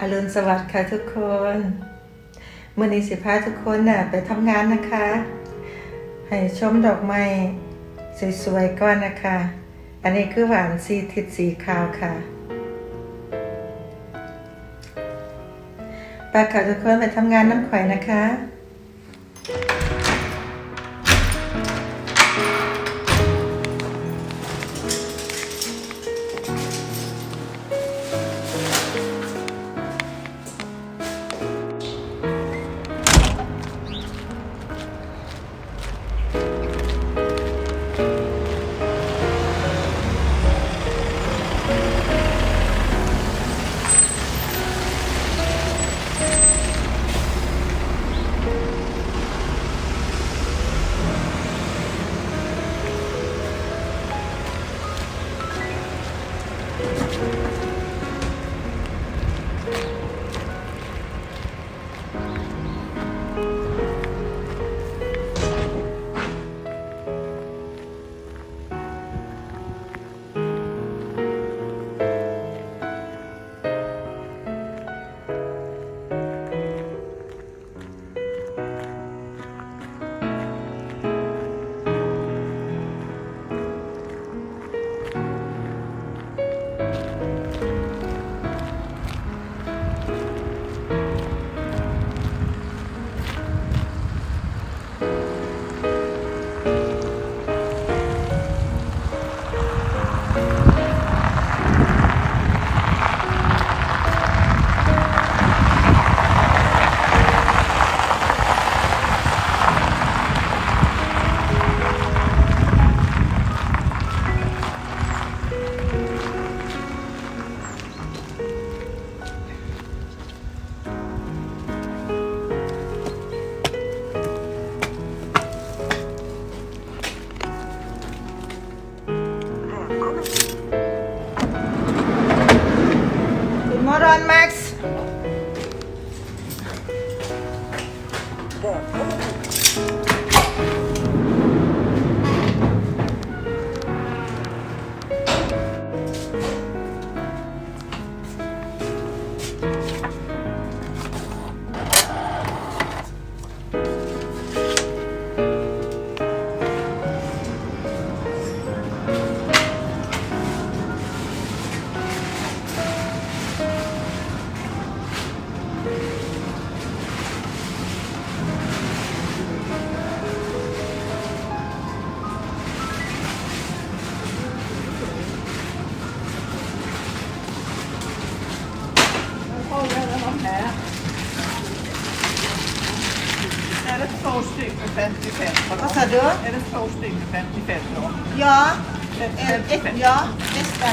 อรุณสวัสดิ์ค่ะทุกคนเมื่อนี้สิพาทุกคนน่ะไปทำงานนะคะ ให้ชมดอกไม้สวยๆก่อนนะคะ อันนี้คือหวานสีทิศสีขาวค่ะไปค่ะทุกคนไปทำงานน้ำข่อยนะคะ Är det två stycken 55? Vad sa du? Är det två stycken 55 då? Ja, eh, ett, ja, nästa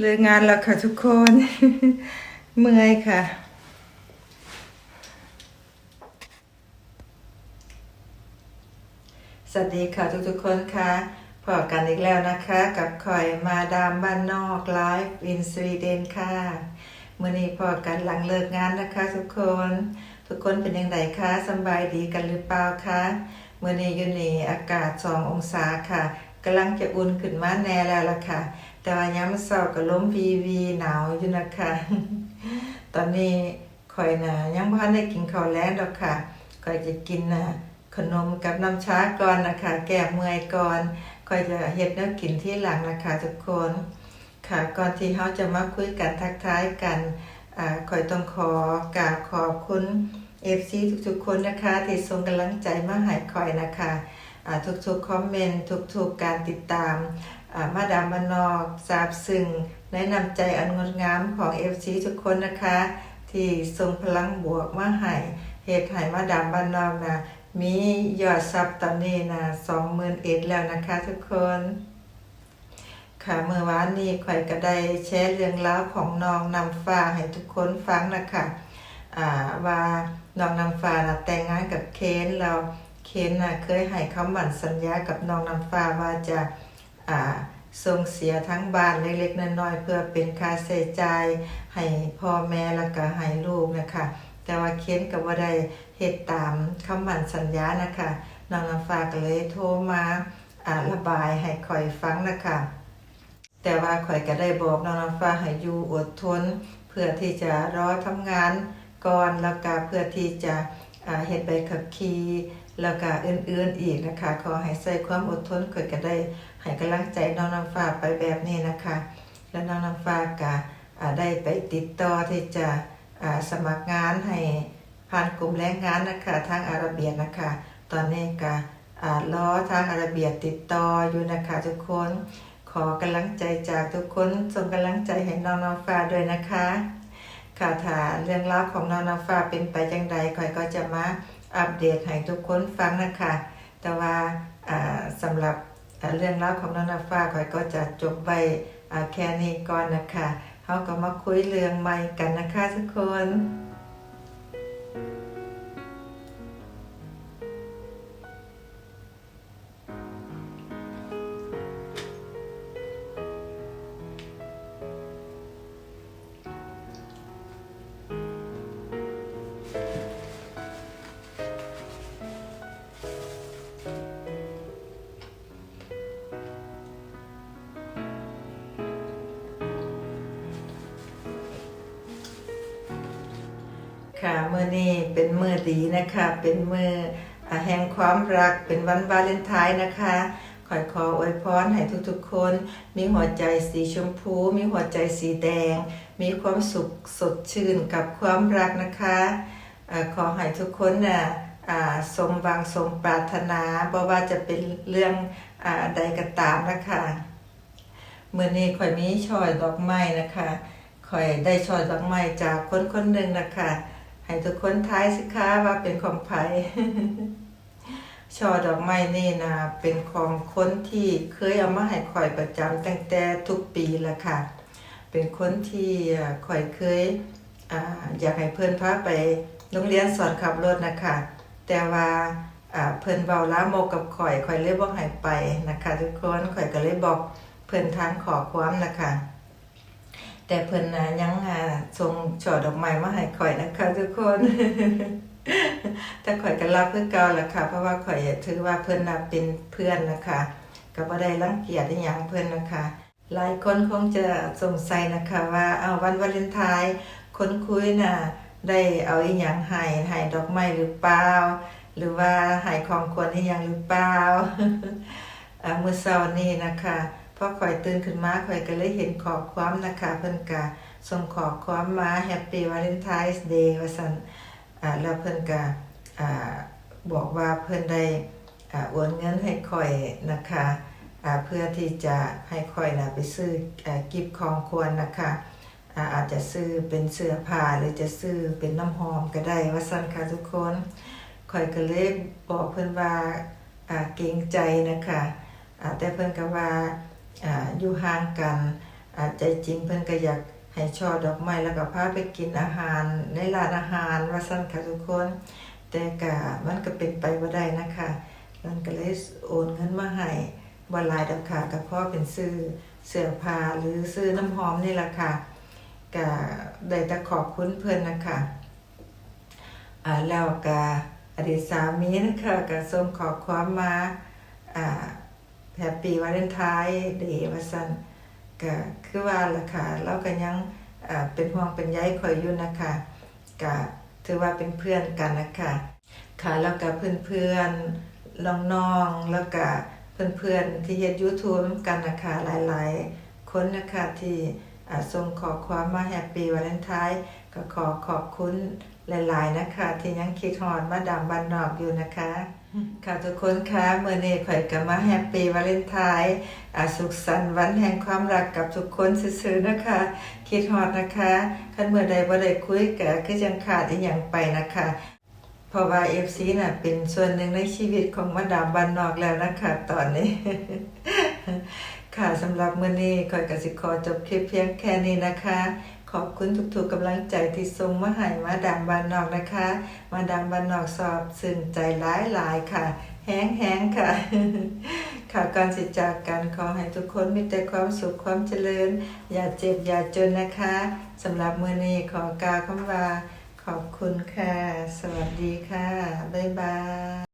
เลิกงานแล้วค่ะทุกคน เมื่อยค่ะ สวัสดีค่ะทุกๆคนค่ะพบกันอีกแล้วนะคะ กับคอยมาดามบ้านนอกไลฟ์อินสวีเดนค่ะมื่อนี้พอกันหลังเลิกงานนะคะ ทุกคน ทุกคนเป็นยังไงคะสบายดีกันหรือเปล่าคะเมื่อนี้อยู่นี่อากาศสององศาค่ะกำลังจะอุ่นขึ้นมาแน่แล้วล่ะค่ะ แต่ว่ายามมื้อเช้าก็ล้มวีวีหนาวอยู่นะคะ ตอนนี้ข่อยนะยังบ่ทันได้กินข้าวแลงดอกค่ะข่อยจะกินน่ะขนมกับน้ำชาก่อนนะคะ แก้เมื่อยก่อนข่อยจะเฮ็ดแนวกินที่หลังนะคะทุกคน ค่ะก่อนที่เราจะมาคุยกันทักทายกันอ่าข่อยต้องขอกราบขอบคุณ FC ทุกๆคนนะคะ ที่ส่งกำลังใจมาให้ข่อยนะคะทุกๆคอมเมนต์ทุกๆการติดตาม มาดามมานอกทราบซึ้งแนะนำใจอันงดงามของ FC ทุกคนนะคะ ที่ส่งพลังบวกมาให้เหตุให้มาดามบ้านนอกนะมียอดซับตอนนี้นะ20,000เอ็ดแล้วนะคะทุกคน ค่ะเมื่อวานนี้ข่อยก็ได้แชร์เรื่องราวของน้องนำฟ้าให้ทุกคนฟังนะคะอ่าว่าน้องนำฟ้าน่ะแต่งงานกับเคนแล้วเคนน่ะเคยให้คำหมั่นสัญญากับน้องนำฟ้าว่าจะ ส่งเสียทั้งบ้านเล็กๆน้อยๆเพื่อเป็นค่าใช้จ่ายให้พ่อแม่แล้วก็ให้ลูกนะคะ แต่ว่าเคนก็บ่ได้เฮ็ดตามคำมั่นสัญญานะคะน้องนำฟ้าก็เลยโทรมาอาระบายให้ข่อยฟังนะคะ แต่ว่าข่อยก็ได้บอกน้องน้ำฟ้าให้อยู่อดทน เพื่อที่จะรอทำงานก่อนแล้วก็เพื่อที่จะเฮ็ดใบขับขี่แล้วก็อื่นๆอีกนะคะ ขอให้ใส่ความอดทนข่อยก็ได้ ให้กำลังใจน้องน้ำฟ้าไปแบบนี้นะคะ แล้วน้องน้ำฟ้าก็ได้ไปติดต่อที่จะสมัครงานให้ผ่านกลุ่มแรงงานนะคะทางอาระเบียนะคะ ตอนนี้ก็อ่ารอทางอาระเบียติดต่ออยู่นะคะทุกคนขอกำลังใจจากทุกคนส่งกำลังใจให้น้องน้ำฟ้าด้วยนะคะค่ะถ้าเรื่องราวของน้องน้ำฟ้าเป็นไปจังใดคอยก็จะมาอัปเดตให้ทุกคนฟังนะคะ แต่ว่าสำหรับ เรื่องราวของน้องนาฟ้าคอยก็จะจบไปแค่นี้ก่อนนะคะเขาก็มาคุยเรื่องใหม่กันนะคะทุกคน ค่ะมื่อนี้เป็นมือดีนะคะ เป็นมืออ่าแห่งความรักเป็นวันวาเลนไทน์นะคะขอยขออวยพรให้ทุกๆคน มีหัวใจสีชมพู มีหัวใจสีแดง มีความสุขสดชื่นกับความรักนะคะขอให้ทุกคนน่ะอ่าสมหวังสมปรารถนาบ่ว่าจะเป็นเรื่องอใดก็ตามนะคะเมื่อนี้ข่อยมีช่อยดอกไม้นะคะข่อยได้ช่อยดอกไม้จากคนคนหนึ่งนะคะ ให้ทุกคนทายสิคะว่าเป็นของไผช่อดอกไม้นี่นะเป็นของคนที่เคยเอามาให้ข่อยประจำตั้งแต่ทุกปีละค่ะ เป็นคนที่อ่าข่อยเคยออยากให้เพื่อนพาไปโรงเรียนสอนขับรถนะคะ แต่ว่าเพิ่อนเว้าลามกับข่อยข่อยเลยบ่ให้ไปนะคะ ทุกคนข่อยก็เลยบอกเพิ่อนทางขอความนะคะ แต่เพิ่นน่ะยังอ่าส่งช่อดอกไม้มาให้ข่อยนะคะทุกคน แต่ข่อยก็รับเพื่อเก่าละค่ะ เพราะว่าข่อยถือว่าเพิ่นนะเป็นเพื่อนนะคะ ก็บ่ได้รังเกียจอีหยังเพิ่นนะคะ หลายคนคงจะสงสัยนะคะว่าเอาวันวาเลนไทน์คนคุยน่ะได้เอาอีหยังให้ให้ดอกไม้หรือเปล่าหรือว่าให้ของควรอีหยังหรือเปล่าอ่ามื้อเช้านี้นะคะ พอข่อยตื่นขึ้นมาข่อยก็เลยเห็นข้อความนะคะเพิ่นก็ส่งข้อความมา Happy Valentine's Day ว่าซั่นอ่าแล้วเพิ่นก็อ่าบอกว่าเพิ่นได้อ่าโอนเงินให้ข่อยนะคะอ่าเพื่อที่จะให้ข่อยนะไปซื้ออ่ากิฟต์ของควรนะคะอ่าอาจจะซื้อเป็นเสื้อผ้าหรือจะซื้อเป็นน้ำหอมก็ได้ว่าซั่นค่ะทุกคนข่อยก็เลยบอกเพิ่นว่าอ่าเกรงใจนะคะอ่าแต่เพิ่นก็ว่า อยู่ห่างกันอาใจจริงเพิ่นก็อยากให้ช่อดอกไม้แล้วก็พาไปกินอาหารในร้านอาหารว่าซั่นค่ะทุกคน แต่ก็มันก็เป็นไปบ่ได้นะคะมันก็เลยโอนเงินมาให้บ่หลายดอกค่ะก็เพราะเป็นซื้อเสื้อผ้าหรือซื้อน้ำหอมนี่ล่ะค่ะก็ได้แต่ขอบคุณเพื่อนนะคะอ่าแล้วก็อดีตสามีนะคะก็ส่งขอความมาอ่า แฮปปี้วาเลนไทน์เดย์ว่าซั่นก็คือว่าล่ะค่ะเราก็ยังเป็นห่วงเป็นใยคอยอยู่นะคะก็ถือว่าเป็นเพื่อนกันนะคะค่ะแล้วก็เพื่อนๆน้องๆแล้วก็เพื่อนๆที่เฮ็ด YouTube กันนะคะหลายๆ คนนะคะที่ส่งขอความมาแฮปปี้วาเลนไทน์ก็ขอขอบคุณหลายๆนะคะ ที่ยังคิดฮอดมาดามบ้านนอกอยู่นะคะ ค่ะทุกคนคะเมื่อนี้ข่อยก็มาแฮปปี้วาเลนไทน์อาสุขสันต์วันแห่งความรักกับทุกคนซื่อๆนะคะ คิดฮอดนะคะคันเมื่อใดบ่ได้คุยก็คือจังขาดอีหยังไปนะคะ เพราะว่า FC น่ะเป็นส่วนหนึ่งในชีวิตของมาดามบ้านนอกแล้วนะคะตอนนี้ ค่ะสำหรับเมื้อนี้ข่อยก็สิขอจบคลิปเพียงแค่นี้นะคะ อบคุณทุกๆกำลังใจที่ส่งมาให้มาดามบ้านนอกนะคะ มาดามบ้านนอกสอบซึ้งใจหลายๆค่ะ แห้งๆค่ะค่ะก่อนสิจากกันขอให้ทุกคนมีแต่ความสุขความเจริญ อย่าเจ็บอย่าจนนะคะสำหรับมือนี้ขอกาคำว่า ขอบคุณค่ะ สวัสดีค่ะ บ๊ายบาย